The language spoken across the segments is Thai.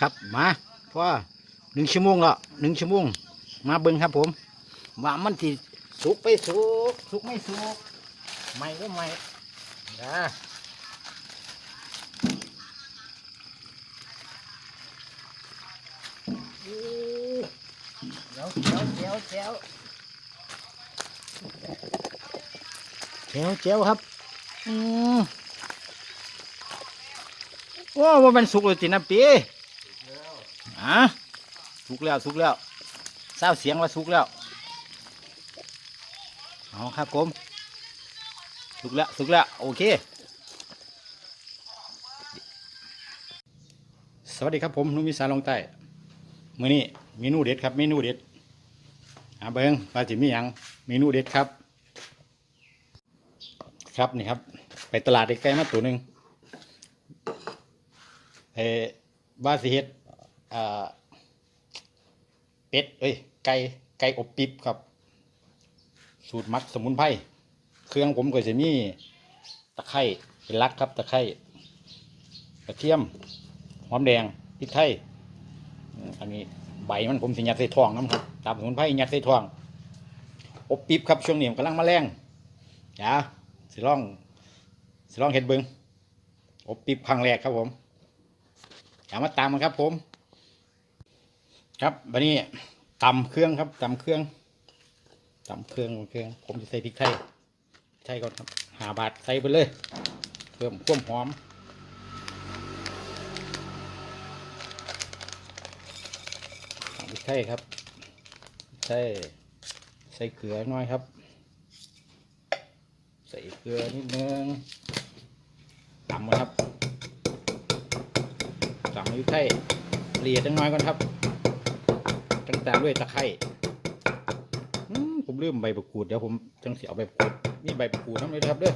ครับมาเพราะว่าหนึ่งชั่วโมงแล้วหนึ่งชั่วโมง มาเบิ้งครับผม ว่ามันสิสุกไปสุกสุกไม่สุกไม่ก็ไม่นะอู้เดี๋ยวเดี๋ยวเดี๋ยวเดี๋ยวเจียวเจียวครับอืมโอ้ว่ามันสุกเลยจินะปี อะสุกแล้วสุกแล้วเศร้าเสียงว่าสุกแล้วเอาครับผมสุกแล้วสุกแล้วโอเค สวัสดีครับผมนุ่มิสาลงใต้มื้อนี้เมนูเด็ดครับเมนูเด็ดอาเบิงว่าจิมีหยังเมนูเด็ดครับ ครับนี่ครับ ไปตลาดใกล้ๆมาตัวหนึ่งเออว่าสิเฮ็ด เป็ดเอ้ยไก่ไก่อบปิ๊บครับ สูตรมักสมุนไพรเครื่องผมก็จะมีตะไคร้เป็นหลักครับตะไคร้กระเทียมหอมแดงพริกไทยอันนี้ใบมันผมสิยัดใส่ทองน้ำครับตามสมุนไพรยัดใส่ทองอบปิ๊บครับช่วงนี้กำลังมาแรงอย่าสิลองสิลองเห็ดเบิงอบปิบครั้งแรกครับผมอย่ามาตามมันครับผม ครับวันนี้ตำเครื่องครับตำเครื่องตำเครื่องเครื่อง ผมจะใส่พริกไทยพริกไทยก่อนครับหาบาทใส่ไปเลย เพิ่มความหอมพริกไทยครับใส่ใส่เกลือน่อยครับ ใส่เกลือนิดนึงตำครับตำด้วยไข่ละเอียดจังน้อยก่อนครับ ตั้งตามด้วยตะไคร้ผมลืมใบประกูดเดี๋ยวผมจังเสียเอาใบประกูดนี่ใบประกูดน้ำเลยครับเด้อ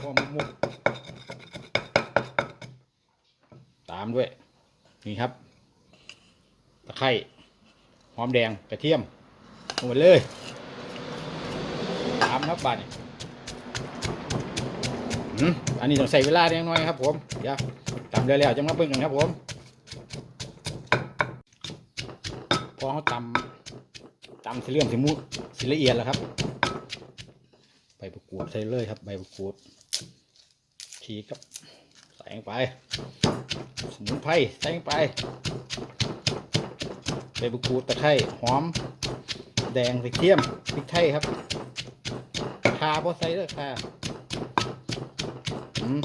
พอมุกตามด้วย นี่ครับ ตะไคร้หอมแดงกระเทียมลงไปเลยตามครับบานี่ อันนี้ต้องใส่เวลาเล็กน้อยครับ ผมเดี๋ยวตำเร็วๆจะมาเบิ่งกันครับ ผม พอเขาตำตำสีเลี่ยมสีมูสีละเอียดแล้วครับใบประกรูดใส่เลยครับ ใบประกรูดฉีกครับใส่ลงไปสมุนไพรใส่ลงไปใบมะกรูดตะไคร้หอม แดงกระเทียมพริกไทยครับคาพอใส่เด้อคา อืม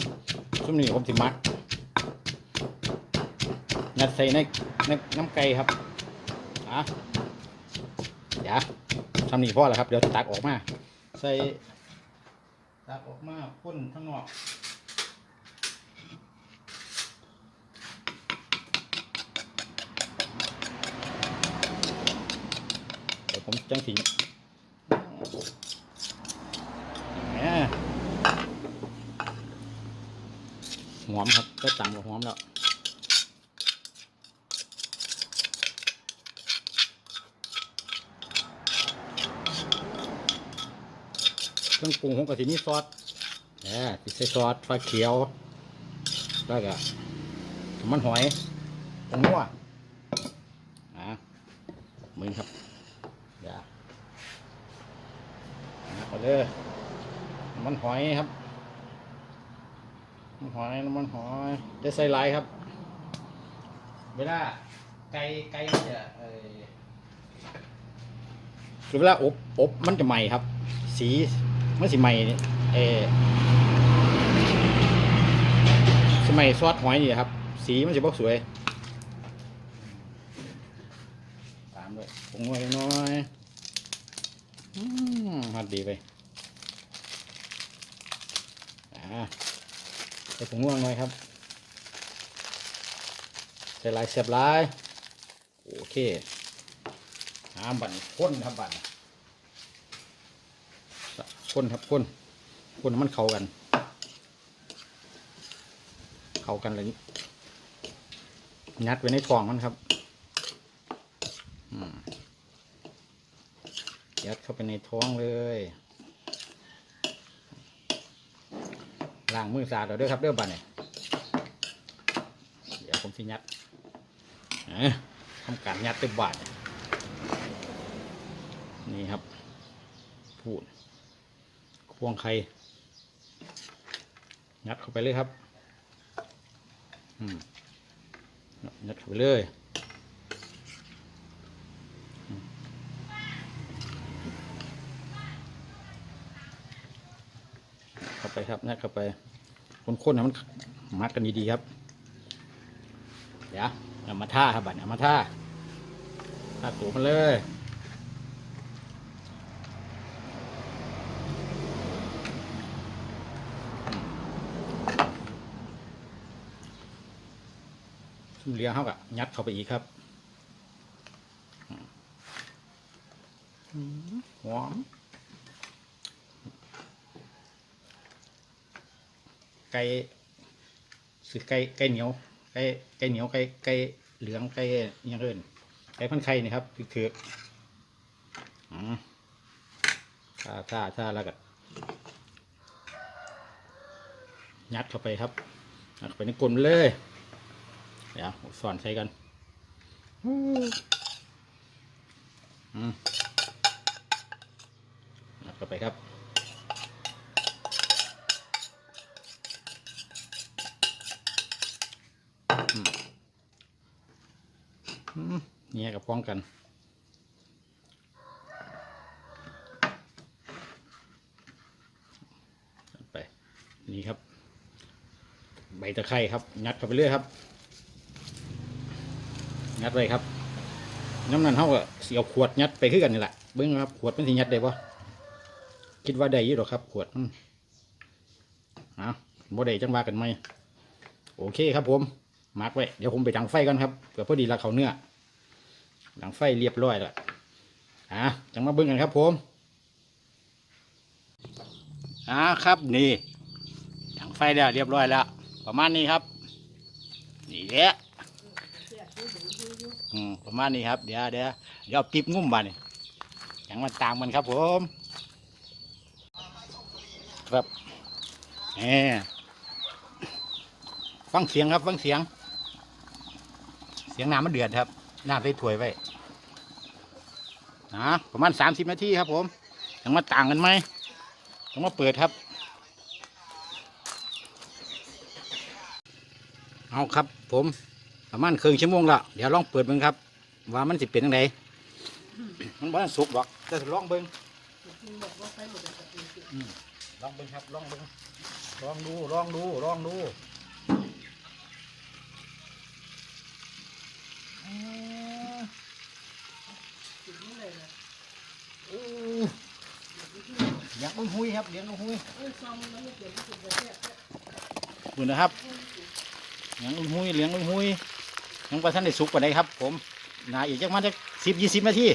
ช่วงนี้ผมสิมักยัดใส่ในในน้ำไก่ครับอะเดี๋ยวทำนี่พอแล้วครับ เดี๋ยวตักออกมา ใส่ตักออกมาพ่นข้างนอกเดี๋ยวผมจังสิแหมหอมครับ ก็ต่ำกว่าหอมแล้วเครื่องปรุงผมก็สิมีซอสแหมติใส่ซอสฟ้าเขียว แล้วก็น้ำมันหอยผงนัวอะมึงครับอย่านะเอาเลยน้ำมันหอยครับ มันหอยน้ำมันหอยจะใส่ลายครับ เวลาไก่ไก่มันจะเอ่อคือเวลาอบอบมันจะใหม่ครับ สีมันสีใหม่นี่เออสมัยซอสหอยนี่ครับ สีมันจะบอกสวย ตามด้วยปรุงไว้น้อยอืมฮัดดีไปอ่า ใส่ผงง่วงหน่อยครับ ใส่ลายเสียบลาย โอเคน้ำบันข้นครับบันข้นครับข้นข้นมันเข้ากัน เข้ากันเลยยัดไว้ในท้องมันครับยัดเข้าไปในท้องเลย ล้างมือสะอาดเอาด้วยครับเด้อบัดเนี่ยเดี๋ยวผมสิยัดทำการยัดเต็มบาทนี่ครับ พูดควงไข่ยัดเข้าไปเลยครับ อืมยัดเข้าไปเลยอืมเข้า ไปครับยัดเข้าไปคนๆให้มันมัดกันดีๆครับ เดี๋ยวเอามาท่าครับบัดเอามาท่าท่าตัวมันเลยเลี้ยงเขากะยัดเข้าไปอีกครับหอม ก่สือไก่ไก่เหนียวไก่ไก่เหนียวไก่ไก่เหลืองไก่ยังเอินไก่พันไข่นี่ครับคือคืออืมท่าท่าท่าแล้วก็ยัดเข้าไปครับยัดเข้าไปในกลนเลย เดี๋ยวสอนใช้กันอืมนับเข้าไปครับ อืมอืม เนี่ยกับป้องกันไปนี่ครับ ใบตะไคร้ครับ งัดเข้าไปเรื่อยครับ งัดไว้ครับ น้ำนั้นเขาก็เสียวขวดยัดไปขึ้นกันนี่แหละเบิ้งครับ ขวดมันสิยัดได้ปะคิดว่าได้ยี่หรอกครับ ขวดอืมเอะบ่ได้จังว่ากันไหมโอเคครับผมมาร์กไว้ เดี๋ยวผมไปดังไฟก่อนครับเผื่อพอดีละเขาเนื้อ ดังไฟเรียบร้อยแล้วอะจังมาเบิ้งกันครับผมอ่าครับนี่ดังไฟแล้วเรียบร้อยแล้ว ประมาณนี้ครับ นี่แหละอืมประมาณนี้ครับเดี๋ยวเดี๋ยวเดี๋ยวปิบงุ้มบานอย่างมันตามมันครับผม ครับแหมฟังเสียงครับฟังเสียง เสียงน้ำมันเดือดครับน้ำใส่ถ้วยไว้ นะประมาณสามสิบนาทีครับผมยังมาต่างกันไหมยังมาเปิดครับ เอาครับผมประมาณครึ่งชั่วโมงละเดี๋ยวลองเปิดเบิ่งครับ ว่ามันสิเป็นยังไงมันบ่ทันสุกหรอกจะลองเบิ่งลองเบิ่งครับลองเบิ่งลองดูลองดูลองดูอืมอู้ อยากอุ้ยหุยครับเลี้ยงอุ้ยหุยคุณนะครับเลี้ยงอุ้ยหุยเลี้ยงอุ้ยหุยยังประทันได้สุกกว่าใดครับ ผมนาอีกจักมาจักสิบยี่สิบนาที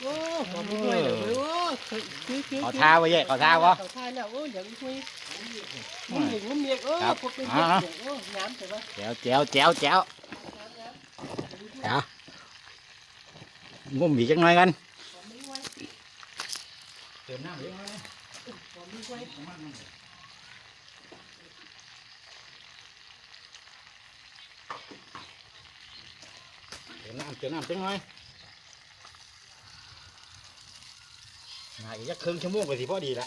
โอ้หอมด้วยเลยโอ้คุยคุยคุยขอท้าไว้เย่ขอท้าวะขอท้าแล้วโอ้เดี๋ยวคุยมึงหญิงมึงเมียโอ้ครับพวกเป็นอ่าเด็กโอ้น้ำแต่ว่าแจ๋วแจ๋วแจ๋วแจ๋วงุ่มอีกจักหน่อยกัน เติมน้ำเยอะไหมเติมน้ำเติมน้ำจักหน่อยนาอีกจักครึ่งชั่วโมงก็สิพอดีละ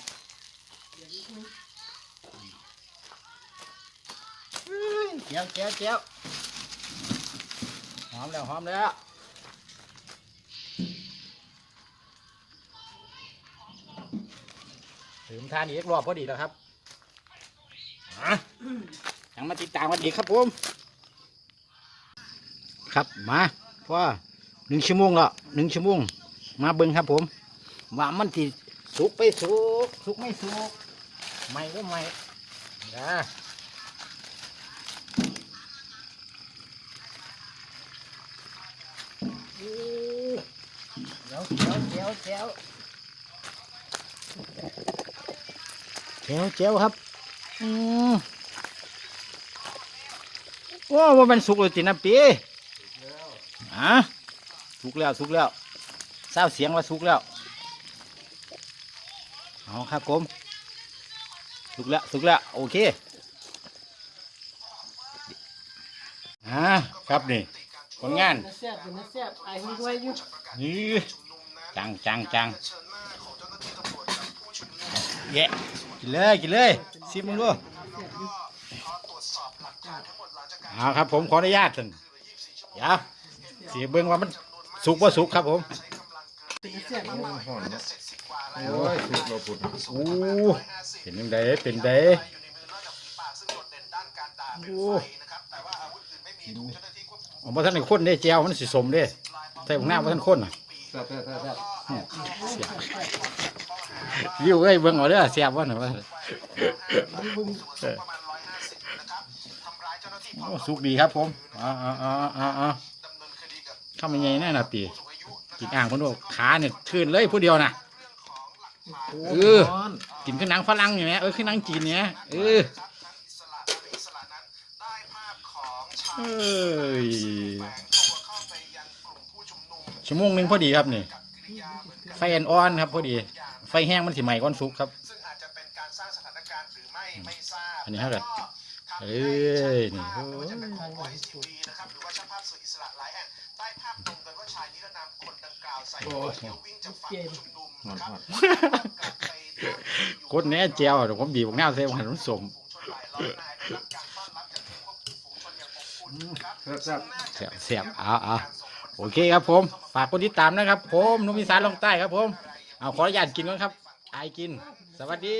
เจียวเจียวเจียวหอมแล้วหอมแล้ว ถึงทานอีกรอบพอดีแล้วครับอะยังมาติดตามกันอีกครับผม ครับมาเพราะว่าหนึ่งชั่วโมงแล้วหนึ่งชั่วโมง มาเบิ้งครับผมว่ามันติสุกไปสุกสุกไม่สุกไม่ก็ไม่นะเจียวเจียวเจียวเจียว เจียวเจียวครับ อืมโอ้ว่ามันสุกเลยตินะปีอะสุกแล้วสุกแล้วเศร้าเสียงว่าสุกแล้วเอาครับผมสุกแล้วสุกแล้วโอเคอ่าครับนี่ผลงานแซ่บเป็นแซ่บไอ้ห้วยอยู่นี่จังจังจังแยะ กินเลยกินเลยซิมมึงดูเอาครับผมขออนุญาตท่านเดี๋ยวเสียเบิ่งว่ามันสุกว่าสุกครับผมโอ้ยสุกเราปุดโอ้เป็นยังไงเป็นไงโอ้ผมว่าท่านในคนได้แจวมันสิสมเด้ใส่ผงหน้าว่าท่านคนน่ะ แซ่บแซ่บแซ่บแซ่บยิ้วเอ้ยเบิ่งเอาเด้อเสียบว่าหน่อยว่าโอ้สุกดีครับผมเอ๋อาเอ๋อาเอ๋อาทำยังไงแน่น่ะตีกินอ่างคนดูขาเนี่ยทื่นเลยผู้เดียวน่ะเออร้อนกินขึ้นหนังฝรั่งอย่างเนี้ยเออขึ้นหนังจีนเนี้ยเออเอ้ย ชั่วโมงหนึงพอดีครับนี่ ไฟอ่อนๆครับพอดี ไฟแห้งมันสิใหม่ก้อนสุกครับ ซึ่งอาจจะเป็นการสร้างสถานการณ์หรือไม่ไม่ทราบอันนี้เท่าไหร่แล้วก็ทางเอ้ยนี่ไม่ว่าจะเป็นของ Voice TV นะครับหรือว่าช่างภาพสื่ออิสระหลายแห่งได้ภาพตรงกันว่าชายนิรนามคนดังกล่าวใส่หัวเขียววิ่งจากฝั่งผู้ชุมนุมห่อนนะครับห่อนกลับไปตั้งอยู่กดแหน่เจียวเดี๋ยวผมบีบของหน้าใส่หันมันสมฝูงชนหลายร้อยนายได้รับการต้อนรับจากทีมควบคุมฝูงชนอย่างอบอุ่นนะครับแซ่บแซ่บเสียบเสียบเอาเอา โอเคครับผม ฝากกดติดตามนะครับ ผมนุ่มอีสานลงใต้ครับผม เอาขออนุญาตกินก่อนครับอายกิน สวัสดี